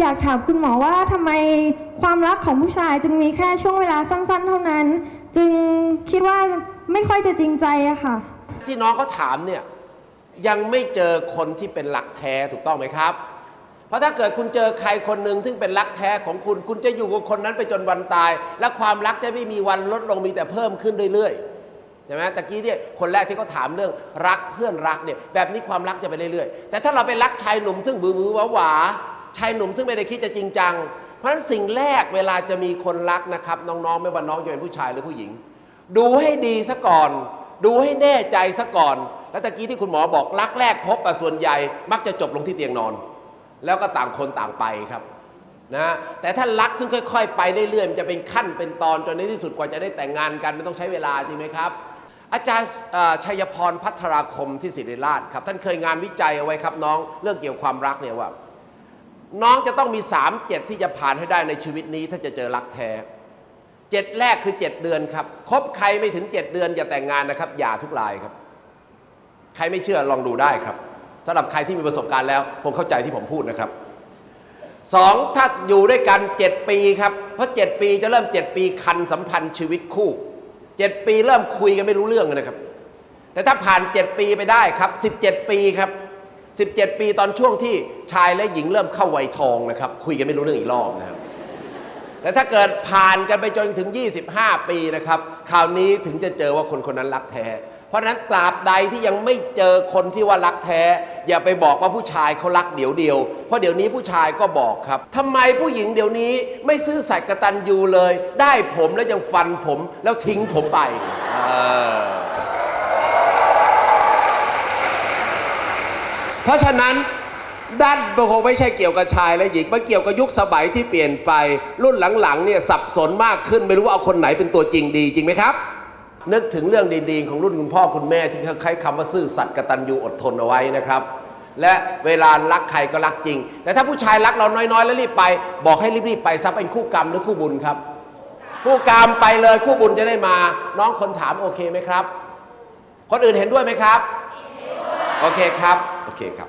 อยากถามคุณหมอว่าทำไมความรักของผู้ชายจึงมีแค่ช่วงเวลาสั้นๆ เท่านั้น จึงคิดว่าไม่ค่อยจะจริงใจอะค่ะ ที่น้องเขาถามเนี่ยยังไม่เจอคนที่เป็นหลักแท้ถูกต้องไหมครับ เพราะถ้าเกิดคุณเจอใครคนหนึ่งซึ่งเป็นรักแท้ของคุณ คุณจะอยู่กับคนนั้นไปจนวันตาย และความรักจะไม่มีวันลดลงมีแต่เพิ่มขึ้นเรื่อยๆใช่ไหมตะกี้เนี่ยคนแรกที่เขาถามเรื่องรักเพื่อนรักเนี่ยแบบนี้ความรักจะไปเรื่อยๆ แต่ถ้าเราไปรักชายหนุ่มซึ่งบือบือหวาหวา ชายหนุ่มซึ่งไม่ได้คิดจะจริงจัง เพราะฉะนั้นสิ่งแรกเวลาจะมีคนรักนะครับน้องๆ ไม่ว่าน้องจะเป็นผู้ชายหรือผู้หญิง ดูให้ดีซะก่อน ดูให้แน่ใจซะก่อน แล้วตะกี้ที่คุณหมอบอกรักแรกพบกับส่วนใหญ่มักจะจบลงที่เตียงนอน แล้วก็ต่างคนต่างไปครับนะแต่ถ้ารักซึ่งค่อย ๆ ไปเรื่อยๆมันจะเป็นขั้นเป็นตอนจนในที่สุดกว่าจะได้แต่งงานกันมันต้องใช้เวลาจริงไหมครับ อาจารย์ชัยพรพัทราคมที่ศิริราชครับ ท่านเคยงานวิจัยเอาไว้ครับน้องเรื่องเกี่ยวกับความรักเนี่ยว่า น้องจะต้องมี3ามเจ็ดที่จะผ่านให้ได้ในชีวิตนี้ ถ้าจะเจอรักแท้เจ็ดแรกคือ7เดือนครับคบใครไม่ถึง7เดือนอย่าแต่งงานนะครับอย่าทุกรายครับ ใครไม่เชื่อลองดูได้ครับสำหรับใครที่มีประสบการณ์แล้วคงเข้าใจที่ผมพูดนะครับสองถ้าอยู่ด้วยกัน7ปีครับเพราะ7ปีจะเริ่ม7ปีคันสัมพันธ์ชีวิตคู่7ปีเริ่มคุยกันไม่รู้เรื่องนะครับ แต่ถ้าผ่าน7ปีไปได้ครับ17ปีครับ 17 ปีตอนช่วงที่ชายและหญิงเริ่มเข้าวัยทองนะครับ คุยกันไม่รู้เรื่องอีกรอบนะครับแต่ถ้าเกิดผ่านกันไปจนถึง 25 ปีนะครับคราวนี้ถึงจะเจอว่าคนคนนั้นรักแท้ เพราะฉะนั้นตราบใดที่ยังไม่เจอคนที่ว่ารักแท้ อย่าไปบอกว่าผู้ชายเขารักเดี๋ยวเดียว เพราะเดี๋ยวนี้ผู้ชายก็บอกครับทำไมผู้หญิงเดี๋ยวนี้ไม่ซื่อสัตย์กตัญญูเลย ได้ผมแล้วยังฟันผมแล้วทิ้งผมไปเออ เพราะฉะนั้นด้านคงไม่ใช่เกี่ยวกับชายและหญิงมันเกี่ยวกับยุคสมัยที่เปลี่ยนไป รุ่นหลังๆเนี่ยสับสนมากขึ้นไม่รู้ว่าเอาคนไหนเป็นตัวจริงดีจริงไหมครับ นึกถึงเรื่องดีๆ ของรุ่นคุณพ่อคุณแม่ที่เขาใช้คำว่าซื่อสัตย์กตัญญูอดทนเอาไว้นะครับ และเวลารักใครก็รักจริง แต่ถ้าผู้ชายรักเราน้อยๆ แล้วรีบไป บอกให้รีบๆไปซะเป็นคู่กรรมหรือคู่บุญครับ คู่กรรมไปเลยคู่บุญจะได้มา น้องคนถามโอเคไหมครับ คนอื่นเห็นด้วยไหมครับโอเคครับ เคครับ